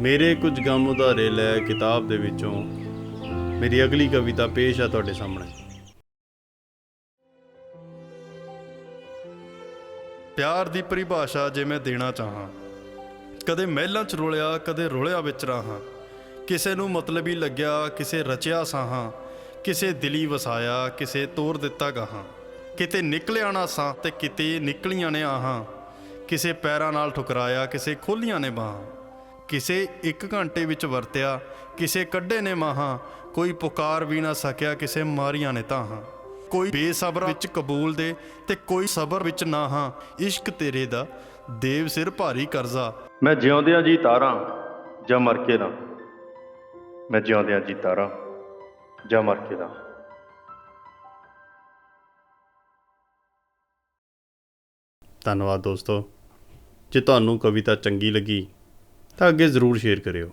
ਮੇਰੇ ਕੁਝ ਗਮ ਉਧਾਰੇ ਲੈ ਕਿਤਾਬ ਦੇ ਵਿੱਚੋਂ ਮੇਰੀ ਅਗਲੀ ਕਵਿਤਾ ਪੇਸ਼ ਆ ਤੁਹਾਡੇ ਸਾਹਮਣੇ। ਪਿਆਰ ਦੀ ਪਰਿਭਾਸ਼ਾ ਜੇ ਮੈਂ ਦੇਣਾ ਚਾਹਾਂ, ਕਦੇ ਮਹਿਲਾਂ ਚ ਰੁਲਿਆ, ਕਦੇ ਰੁਲਿਆ ਵਿੱਚ ਰਾਹਾਂ, ਕਿਸੇ ਨੂੰ ਮਤਲਬ ਹੀ ਲੱਗਿਆ, ਕਿਸੇ ਰਚਿਆ ਸਾਹਾਂ, ਕਿਸੇ ਦਿਲੀ ਵਸਾਇਆ, ਕਿਸੇ ਤੋਰ ਦਿੱਤਾ ਗਾਹਾਂ, ਕਿਤੇ ਨਿਕਲਿਆ ਨਾ ਸਾਂ ਤੇ ਕਿਤੇ ਨਿਕਲੀਆਂ ਨੇ ਆਹਾਂ, ਕਿਸੇ ਪੈਰਾਂ ਨਾਲ ਠੁਕਰਾਇਆ, ਕਿਸੇ ਖੋਲੀਆਂ ਨੇ ਬਾਹਾਂ ਕਿਸੇ ਇੱਕ ਘੰਟੇ ਵਿੱਚ ਵਰਤਿਆ ਕਿਸੇ ਕੱਢੇ ਨੇ ਮਾਹਾਂ ਕੋਈ ਪੁਕਾਰ ਵੀ ਨਾ ਸਕਿਆ ਕਿਸੇ ਮਾਰੀਆਂ ਨੇ ਤਾਹਾਂ ਕੋਈ ਬੇਸਬਰ ਵਿੱਚ ਕਬੂਲ ਦੇ ਤੇ ਕੋਈ ਸਬਰ ਵਿੱਚ ਨਾ ਹਾਂ ਇਸ਼ਕ ਤੇਰੇ ਦਾ ਦੇਵ ਸਿਰ ਭਾਰੀ ਕਰਜ਼ਾ। ਮੈਂ ਜਿਉਂਦਿਆਂ ਜੀ ਤਾਰਾਂ ਜਾਂ ਮਰ ਕੇ ਨਾ ਮੈਂ ਜਿਉਂਦਿਆਂ ਜੀ ਤਾਰਾਂ ਜਾਂ ਮਰ ਕੇ ਨਾ ਧੰਨਵਾਦ ਦੋਸਤੋ। ਜੇ ਤੁਹਾਨੂੰ ਕਵਿਤਾ ਚੰਗੀ ਲੱਗੀ ਤਾਂ ਅੱਗੇ ਜ਼ਰੂਰ ਸ਼ੇਅਰ ਕਰਿਓ।